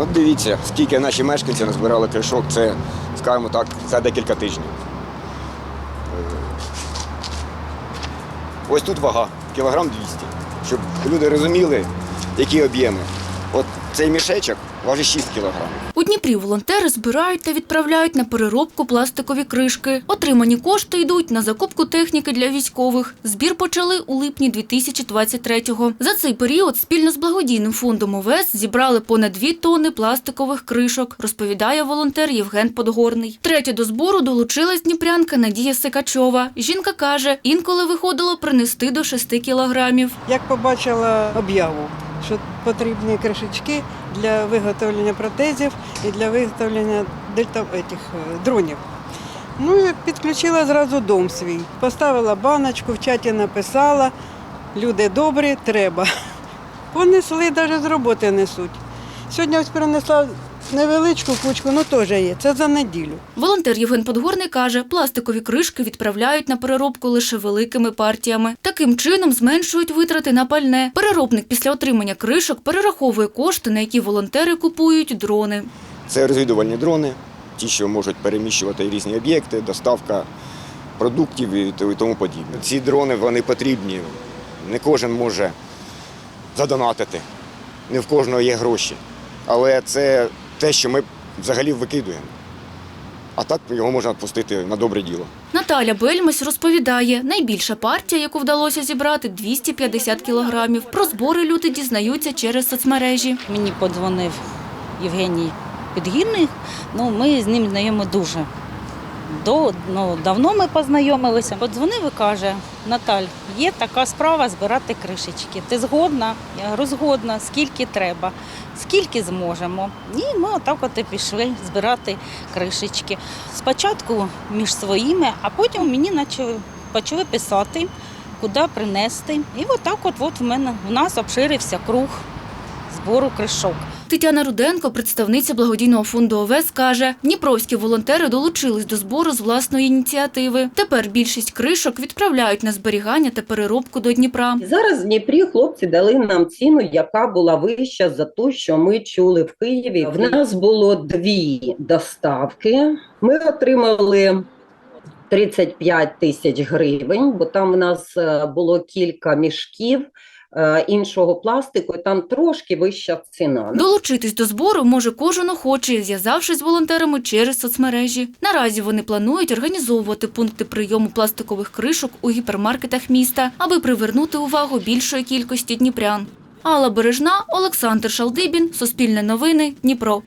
От дивіться, скільки наші мешканці назбирали кришок, це, скажімо так, це декілька тижнів. Ось тут вага, кілограм 200, щоб люди розуміли, які об'єми. От цей мішечок важить 6 кілограмів. У Дніпрі волонтери збирають та відправляють на переробку пластикові кришки. Отримані кошти йдуть на закупку техніки для військових. Збір почали у липні 2023-го. За цей період спільно з благодійним фондом ОВЕС зібрали понад 2 тонни пластикових кришок, розповідає волонтер Євген Подгорний. Третя до збору долучилась дніпрянка Надія Сикачова. Жінка каже, інколи виходило принести до 6 кілограмів. Як побачила об'яву, що потрібні кришечки для виготовлення протезів і для виготовлення дельта етих, е, дронів. Ну і підключила зразу дом свій. Поставила баночку, в чаті написала, люди добрі, треба. Понесли, навіть з роботи несуть. Сьогодні ось принесла невеличку кучку, ну теж є. Це за неділю. Волонтер Євген Подгорний каже, пластикові кришки відправляють на переробку лише великими партіями. Таким чином зменшують витрати на пальне. Переробник після отримання кришок перераховує кошти, на які волонтери купують дрони. Це розвідувальні дрони, ті, що можуть переміщувати різні об'єкти, доставка продуктів і тому подібне. Ці дрони вони потрібні. Не кожен може задонатити, не в кожного є гроші. Але це те, що ми взагалі викидуємо. А так його можна відпустити на добре діло. Наталя Бельмесь розповідає, найбільша партія, яку вдалося зібрати, 250 кілограмів. Про збори люди дізнаються через соцмережі. Мені подзвонив Євгеній Підгірний. Ну, ми з ним знайомі дуже. До, ну, давно ми познайомилися. Подзвонив і каже: Наталь, є така справа збирати кришечки. Ти згодна? Я говорю, згодна, скільки треба, скільки зможемо. І ми отак от і пішли збирати кришечки. Спочатку між своїми, а потім мені почали, почали писати, куди принести. І отак от, от в мене у нас обширився круг збору кришок. Тетяна Руденко, представниця благодійного фонду ОВЕС, каже, дніпровські волонтери долучились до збору з власної ініціативи. Тепер більшість кришок відправляють на зберігання та переробку до Дніпра. Зараз в Дніпрі хлопці дали нам ціну, яка була вища за ту, що ми чули в Києві. В нас було дві доставки. Ми отримали 35 тисяч гривень, бо там в нас е, було кілька мішків іншого пластику, і там трошки вища ціна. Долучитись до збору може кожен охочий, зв'язавшись з волонтерами через соцмережі. Наразі вони планують організовувати пункти прийому пластикових кришок у гіпермаркетах міста, аби привернути увагу більшої кількості дніпрян. Алла Бережна, Олександр Шалдибін, Суспільне новини, Дніпро.